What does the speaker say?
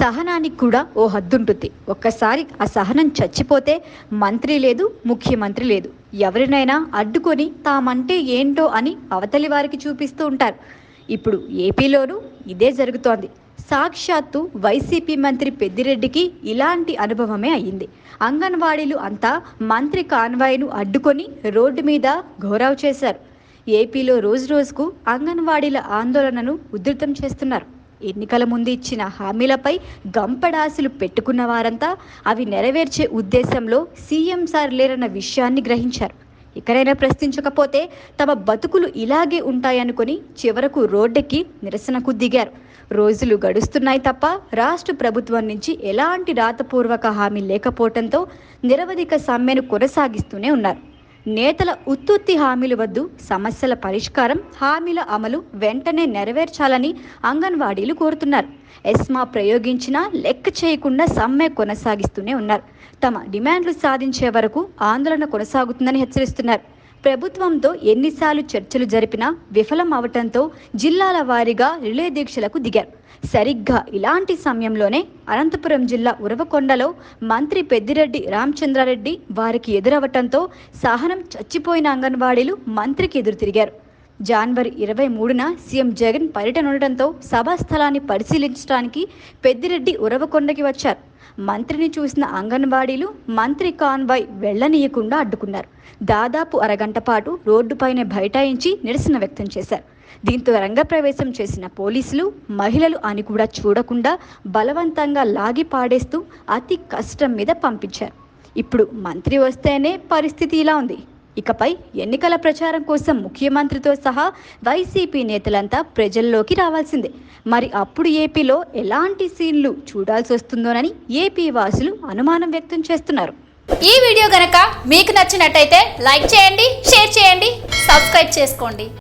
సహనానికి కూడా ఓ హద్దుంటుంది. ఒక్కసారి ఆ సహనం చచ్చిపోతే మంత్రి లేదు ముఖ్యమంత్రి లేదు. ఎవరినైనా అడ్డుకొని తామంటే ఏంటో అని అవతలి వారికి చూపిస్తూ ఉంటారు. ఇప్పుడు ఏపీలోనూ ఇదే జరుగుతోంది. సాక్షాత్తు వైసీపీ మంత్రి పెద్దిరెడ్డికి ఇలాంటి అనుభవమే అయ్యింది. అంగన్వాడీలు అంతా మంత్రి కాన్వాయ్ను అడ్డుకొని రోడ్డు మీద ఘోరావు చేశారు. ఏపీలో రోజు రోజుకు అంగన్వాడీల ఆందోళనను ఉధృతం చేస్తున్నారు. ఎన్నికల ముందు ఇచ్చిన హామీలపై గంపడాసులు పెట్టుకున్న వారంతా అవి నెరవేర్చే ఉద్దేశంలో సీఎం సార్ లేరన్న విషయాన్ని గ్రహించారు. ఇకనైనా ప్రశ్నించకపోతే తమ బతుకులు ఇలాగే ఉంటాయనుకొని చివరకు రోడ్డెక్కి నిరసనకు దిగారు. రోజులు గడుస్తున్నాయి తప్ప రాష్ట్ర ప్రభుత్వం నుంచి ఎలాంటి రాతపూర్వక హామీ లేకపోవడంతో నిరవధిక సమ్మెను కొనసాగిస్తూనే ఉన్నారు. నేతల ఉత్తుత్తి హామీలు వద్దు సమస్యల పరిష్కారం హామీల అమలు వెంటనే నెరవేర్చాలని అంగన్వాడీలు కోరుతున్నారు. ఎస్మా ప్రయోగించినా లెక్క చేయకుండా సమ్మె కొనసాగిస్తూనే ఉన్నారు. తమ డిమాండ్లు సాధించే వరకు ఆందోళన కొనసాగుతుందని హెచ్చరిస్తున్నారు. ప్రభుత్వంతో ఎన్నిసార్లు చర్చలు జరిపినా విఫలం అవటంతో జిల్లాల వారీగా రిలే దీక్షలకు దిగారు. సరిగ్గా ఇలాంటి సమయంలోనే అనంతపురం జిల్లా ఉరవకొండలో మంత్రి పెద్దిరెడ్డి రామచంద్రారెడ్డి వారికి ఎదురవటంతో సహనం చచ్చిపోయిన అంగన్వాడీలు మంత్రికి ఎదురు తిరిగారు. జనవరి ఇరవై మూడున సీఎం జగన్ పర్యటన ఉండటంతో సభా స్థలాన్ని పరిశీలించడానికి పెద్దిరెడ్డి ఉరవకొండకి వచ్చారు. మంత్రిని చూసిన అంగన్వాడీలు మంత్రి కాన్వాయ్ వెళ్ళనీయకుండా అడ్డుకున్నారు. దాదాపు అరగంట పాటు రోడ్డుపైనే బైఠాయించి నిరసన వ్యక్తం చేశారు. దీంతో రంగప్రవేశం చేసిన పోలీసులు మహిళలు అని కూడా చూడకుండా బలవంతంగా లాగి పాడేస్తూ అతి కష్టం మీద పంపించారు. ఇప్పుడు మంత్రి వస్తేనే పరిస్థితి ఇలా ఉంది. ఇకపై ఎన్నికల ప్రచారం కోసం ముఖ్యమంత్రితో సహా వైసీపీ నేతలంతా ప్రజల్లోకి రావాల్సిందే. మరి అప్పుడు ఏపీలో ఎలాంటి సీన్లు చూడాల్సి వస్తుందోనని ఏపీ వాసులు అనుమానం వ్యక్తం చేస్తున్నారు. ఈ వీడియో గనక మీకు నచ్చినట్టయితే లైక్ చేయండి షేర్ చేయండి సబ్స్క్రైబ్ చేసుకోండి.